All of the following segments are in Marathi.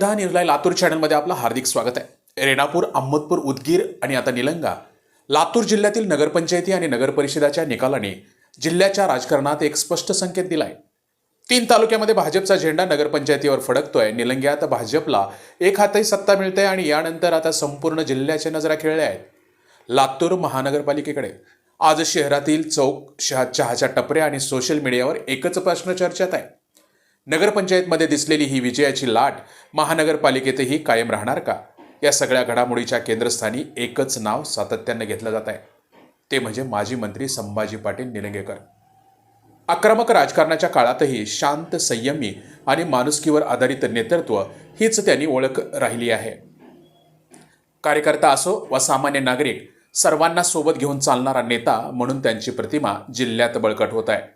दहा न्यूजला लातूर चॅनलमध्ये आपलं हार्दिक स्वागत आहे. रेणापूर अहमदपूर उदगीर आणि आता निलंगा. लातूर जिल्ह्यातील नगरपंचायती आणि नगरपरिषदाच्या निकालाने जिल्ह्याच्या राजकारणात एक स्पष्ट संकेत दिलाय. तीन तालुक्यामध्ये भाजपचा झेंडा नगरपंचायतीवर फडकतोय. निलंग्यात भाजपला एक हातही सत्ता मिळते आणि यानंतर आता संपूर्ण जिल्ह्याच्या नजरा खेळल्या आहेत. लातूर महानगरपालिकेकडे. आज शहरातील चौक शहा चहाच्या टपऱ्या आणि सोशल मीडियावर एकच प्रश्न चर्चेत आहे. नगरपंचायतमध्ये दिसलेली ही विजयाची लाट महानगरपालिकेतही कायम राहणार का? या सगळ्या घडामोडीच्या केंद्रस्थानी एकच नाव सातत्यानं घेतलं जात आहे. ते म्हणजे माजी मंत्री संभाजी पाटील निलंगेकर. आक्रमक राजकारणाच्या काळातही शांत संयमी आणि माणुसकीवर आधारित नेतृत्व हीच त्यांनी ओळख राहिली आहे. कार्यकर्ता असो वा सामान्य नागरिक सर्वांना सोबत घेऊन चालणारा नेता म्हणून त्यांची प्रतिमा जिल्ह्यात बळकट होत आहे.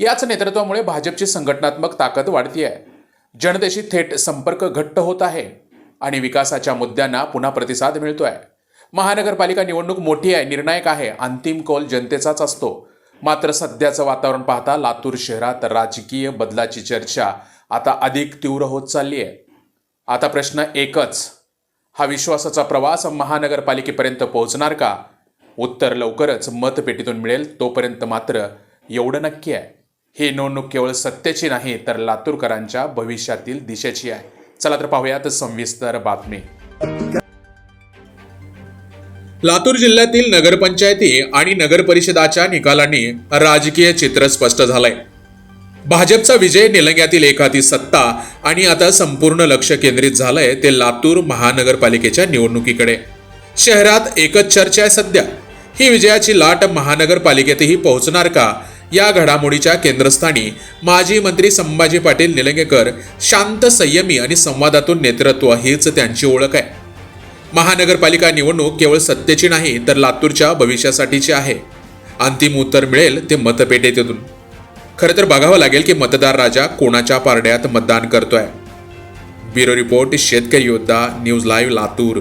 याच नेतृत्वामुळे भाजपची संघटनात्मक ताकद वाढती आहे जनतेशी थेट संपर्क घट्ट होत आहे आणि विकासाच्या मुद्द्यांना पुन्हा प्रतिसाद मिळतो आहे महानगरपालिका निवडणूक मोठी आहे निर्णायक आहे अंतिम कौल जनतेचाच असतो. मात्र सध्याचं वातावरण पाहता लातूर शहरात राजकीय बदलाची चर्चा आता अधिक तीव्र होत चालली आहे आता प्रश्न एकच हा विश्वासाचा प्रवास महानगरपालिकेपर्यंत पोहोचणार का? उत्तर लवकरच मतपेटीतून मिळेल तोपर्यंत मात्र एवढं नक्की आहे. ही निवडणूक केवळ सत्तेची नाही तर लातूरकरांच्या भविष्यातील दिशेची आहे. चला तर पाहूयात सविस्तर बातमी. लातूर जिल्ह्यातील नगरपंचायती आणि नगरपरिषदाच्या निकालांनी राजकीय चित्र स्पष्ट झालंय. भाजपचा विजय निलंग्यातील एखादी सत्ता आणि आता संपूर्ण लक्ष केंद्रित झालंय ते लातूर महानगरपालिकेच्या निवडणुकीकडे. शहरात एकच चर्चा आहे सध्या. ही विजयाची लाट महानगरपालिकेतही पोहोचणार का? या घडामोडीच्या केंद्रस्थानी माजी मंत्री संभाजी पाटील निलंगेकर शांत संयमी आणि संवादातून नेतृत्व हीच त्यांची ओळख आहे. महानगरपालिका निवडणूक केवळ सत्तेची नाही तर लातूरच्या भविष्यासाठीची आहे. अंतिम उत्तर मिळेल ते मतपेटेतून. खरं तर बघावं लागेल की मतदार राजा कोणाच्या पारड्यात मतदान करतोय. ब्युरो रिपोर्ट शेतकरी योद्धा न्यूज लाईव्ह लातूर.